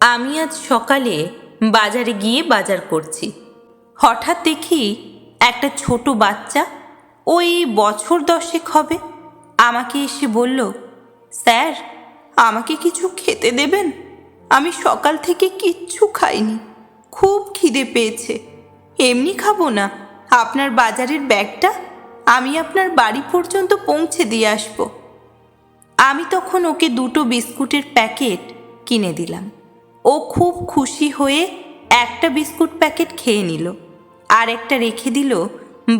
আমি আজ সকালে বাজারে গিয়ে বাজার করছি। হঠাৎ দেখি একটা ছোট বাচ্চা ওই বছর দশেক হবে। আমাকে এসে বলল, স্যার, আমাকে কিছু খেতে দেবেন? আমি সকাল থেকে কিচ্ছু খাইনি। খুব খিদে পেয়েছে। এমনি খাব না। আপনার বাজারের ব্যাগটা আমি আপনার বাড়ি পর্যন্ত পৌঁছে দিয়ে আসব। আমি তখন ওকে দুটো বিস্কুটের প্যাকেট কিনে দিলাম। ও খুব খুশি হয়ে একটা বিস্কুট প্যাকেট খেয়ে নিল আর একটা রেখে দিল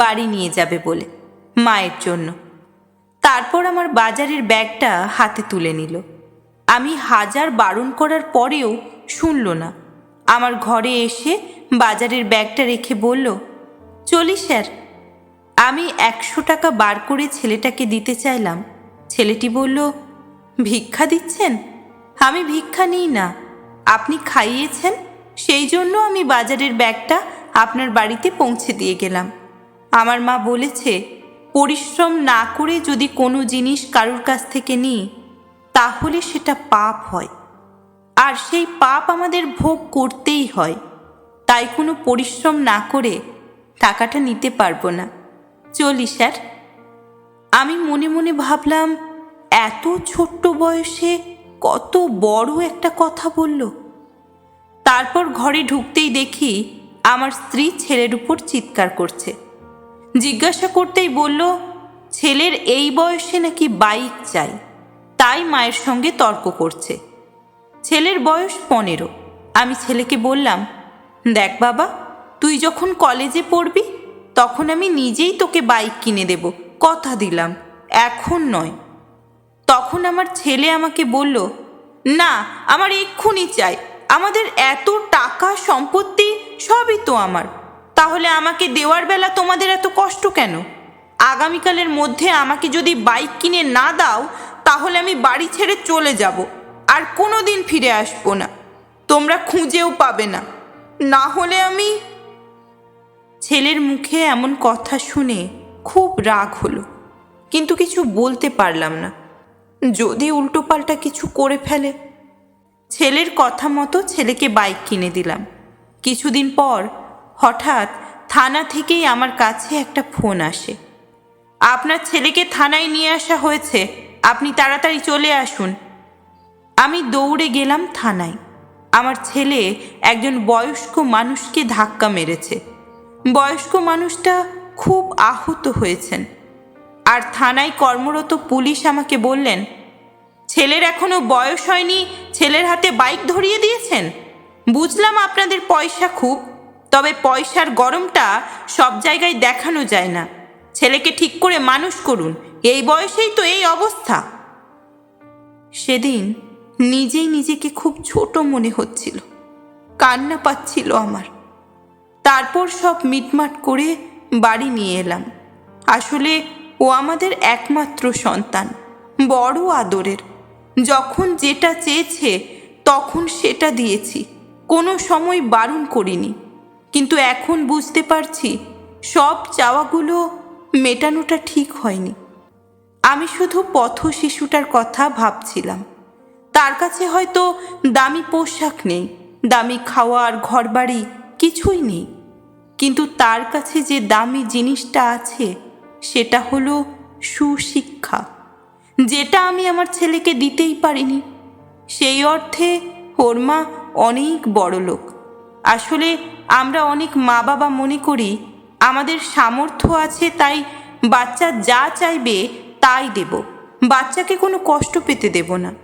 বাড়ি নিয়ে যাবে বলে মায়ের জন্য। তারপর আমার বাজারের ব্যাগটা হাতে তুলে নিল। আমি হাজার বারণ করার পরেও শুনল না। আমার ঘরে এসে বাজারের ব্যাগটা রেখে বলল, চলি স্যার। আমি একশো টাকা বার করে ছেলেটাকে দিতে চাইলাম। ছেলেটি বলল, ভিক্ষা দিচ্ছেন? আমি ভিক্ষা নিই না। আপনি খাইয়েছেন, সেই জন্য আমি বাজারের ব্যাগটা আপনার বাড়িতে পৌঁছে দিয়ে গেলাম। আমার মা বলেছে, পরিশ্রম না করে যদি কোনো জিনিস কারোর কাছ থেকে নিই, তাহলে সেটা পাপ হয়। আর সেই পাপ আমাদের ভোগ করতেই হয়। তাই কোনো পরিশ্রম না করে টাকাটা নিতে পারব না। চলি, স্যার। আমি মনে মনে ভাবলাম, এত ছোট্ট বয়সে কত বড় একটা কথা বলল। তারপর ঘরে ঢুকতেই দেখি আমার স্ত্রী ছেলের উপর চিৎকার করছে। জিজ্ঞাসা করতেই বলল, ছেলের এই বয়সে নাকি বাইক চাই, তাই মায়ের সঙ্গে তর্ক করছে। ছেলের বয়স পনেরো। আমি ছেলেকে বললাম, দেখ বাবা, তুই যখন কলেজে পড়বি, তখন আমি নিজেই তোকে বাইক কিনে দেব। কথা দিলাম, এখন নয়। তখন আমার ছেলে আমাকে বলল, না, আমার এক্ষুনি চাই। আমাদের এত টাকা সম্পত্তি সবই তো আমার। তাহলে আমাকে দেওয়ার বেলা তোমাদের এত কষ্ট কেন? আগামীকালের মধ্যে আমাকে যদি বাইক কিনে না দাও, তাহলে আমি বাড়ি ছেড়ে চলে যাব আর কোনো দিন ফিরে আসব না। তোমরা খুঁজেও পাবে না। না হলে আমি ছেলের মুখে এমন কথা শুনে খুব রাগ হলো, কিন্তু কিছু বলতে পারলাম না। যদি উল্টোপাল্টা কিছু করে ফেলে। ছেলের কথা মতো ছেলেকে বাইক কিনে দিলাম। কিছুদিন পর হঠাৎ থানা থেকেই আমার কাছে একটা ফোন আসে। আপনার ছেলেকে থানায় নিয়ে আসা হয়েছে, আপনি তাড়াতাড়ি চলে আসুন। আমি দৌড়ে গেলাম থানায়। আমার ছেলে একজন বয়স্ক মানুষকে ধাক্কা মেরেছে। বয়স্ক মানুষটা খুব আহত হয়েছেন। আর থানায় কর্মরত পুলিশ আমাকে বললেন, ছেলের এখনও বয়স হয়নি, ছেলের হাতে বাইক ধরিয়ে দিয়েছেন? বুঝলাম আপনাদের পয়সা খুব, তবে পয়সার গরমটা সব জায়গায় দেখানো যায় না। ছেলেকে ঠিক করে মানুষ করুন, এই বয়সেই তো এই অবস্থা। সেদিন নিজেই নিজেকে খুব ছোট মনে হচ্ছিল, কান্না পাচ্ছিল আমার। তারপর সব মিটমাট করে বাড়ি নিয়ে এলাম। আসলে ও আমাদের একমাত্র সন্তান, বড় আদরের। যখন যেটা চেয়েছে, তখন সেটা দিয়েছি। কোনো সময় বারণ করিনি। কিন্তু এখন বুঝতে পারছি, সব চাওয়াগুলো মেটানোটা ঠিক হয়নি। আমি শুধু পথ শিশুটার কথা ভাবছিলাম। তার কাছে হয়তো দামি পোশাক নেই, দামি খাওয়ার ঘরবাড়ি কিছুই নেই। কিন্তু তার কাছে যে দামি জিনিসটা আছে সেটা হলো সুশিক্ষা। যেটা আমি আমার ছেলেকে দিতেই পারিনি। সেই অর্থে ওর মা অনেক বড় লোক। আসলে আমরা অনেক মা বাবা মনে করি, আমাদের সামর্থ্য আছে তাই বাচ্চা যা চাইবে তাই দেব। বাচ্চাকে কোনো কষ্ট পেতে দেব না।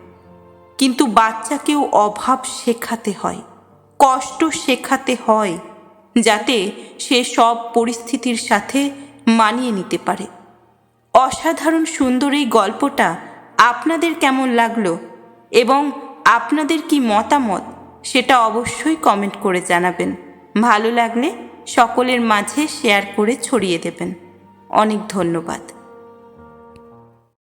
কিন্তু বাচ্চাকেও অভাব শেখাতে হয়, কষ্ট শেখাতে হয়, যাতে সে সব পরিস্থিতির সাথে মানিয়ে নিতে পারে। অসাধারণ সুন্দর এই গল্পটা আপনাদের কেমন লাগল এবং আপনাদের কি মতামত সেটা অবশ্যই কমেন্ট করে জানাবেন। ভালো লাগলে সকলের মাঝে শেয়ার করে ছড়িয়ে দেবেন। অনেক ধন্যবাদ।